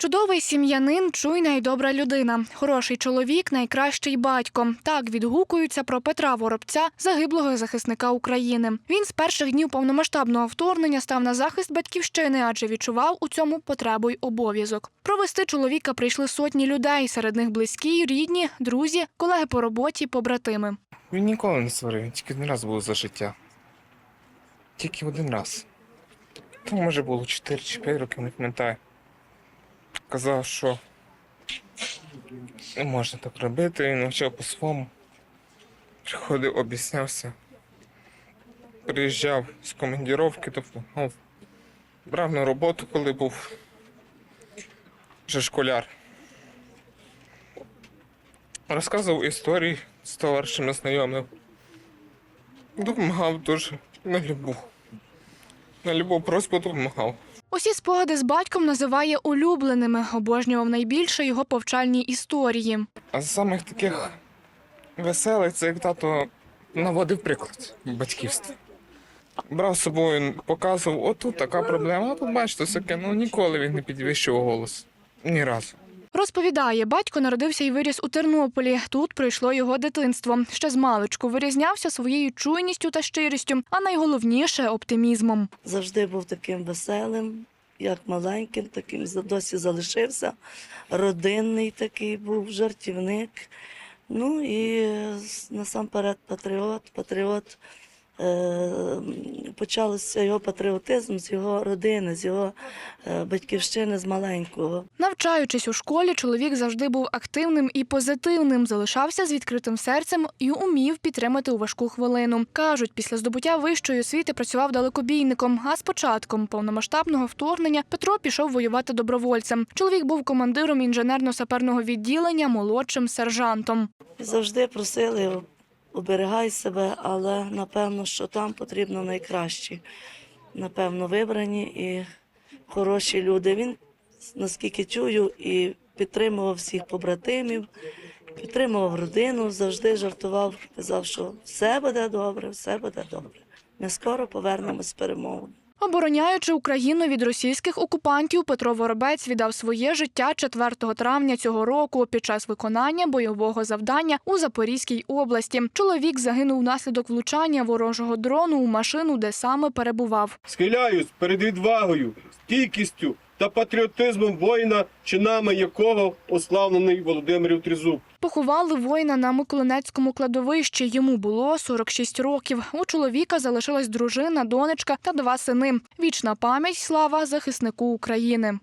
Чудовий сім'янин, чуйна і добра людина. Хороший чоловік, найкращий батько. Так відгукуються про Петра Воробця, загиблого захисника України. Він з перших днів повномасштабного вторгнення став на захист батьківщини, адже відчував у цьому потребу й обов'язок. Провести чоловіка прийшли сотні людей. Серед них близькі, рідні, друзі, колеги по роботі, побратими. Він ніколи не сварив, тільки один раз був за життя. Тільки один раз. То може було 4 чи 5 років, не пам'ятаю. Казав, що не можна так робити, він навчав по-своєму. Приходив, об'яснявся. Приїжджав з командіровки, допомагав. Брав на роботу, коли був вже школяр. Розказував історії з товаришами знайомим. Допомагав дуже на любу. На любу просьбу допомагав. Усі спогади з батьком називає улюбленими. Обожнював найбільше його повчальні історії. А з самих таких веселих це як тато наводив приклад батьківства. Брав з собою, показував, отут така проблема, а тут бачите, таке, ну ніколи він не підвищував голос. Ні разу. Розповідає, батько народився і виріс у Тернополі. Тут пройшло його дитинство. Ще з маличку вирізнявся своєю чуйністю та щирістю, а найголовніше оптимізмом. завжди був таким веселим, як маленьким, таким досі залишився. Родинний такий був, жартівник. Ну і е, насамперед патріот. Патріот. Е, почався його патріотизм з його родини, з його е, батьківщини з маленького. Навчаючись у школі, чоловік завжди був активним і позитивним, залишався з відкритим серцем і умів підтримати у важку хвилину. Кажуть, після здобуття вищої освіти працював далекобійником. А з початком повномасштабного вторгнення Петро пішов воювати добровольцем. Чоловік був командиром інженерно-саперного відділення, молодшим сержантом. Завжди просили оберігай себе, але напевно, що там потрібно найкращі. Напевно, вибрані і хороші люди. Він, наскільки чую, і підтримував всіх побратимів, підтримував родину, завжди жартував, казав, що все буде добре, все буде добре. Ми скоро повернемось з перемогою. Обороняючи Україну від російських окупантів, Петро Воробець віддав своє життя 4 травня цього року під час виконання бойового завдання у Запорізькій області. Чоловік загинув внаслідок влучання ворожого дрону у машину, де саме перебував. Схиляюсь перед відвагою, стійкістю та патріотизмом воїна, чинами якого ославлений Володимирів Тризуб. Поховали воїна на Миколинецькому кладовищі. Йому було 46 років. У чоловіка залишилась дружина, донечка та два сини. Вічна пам'ять, слава захиснику України.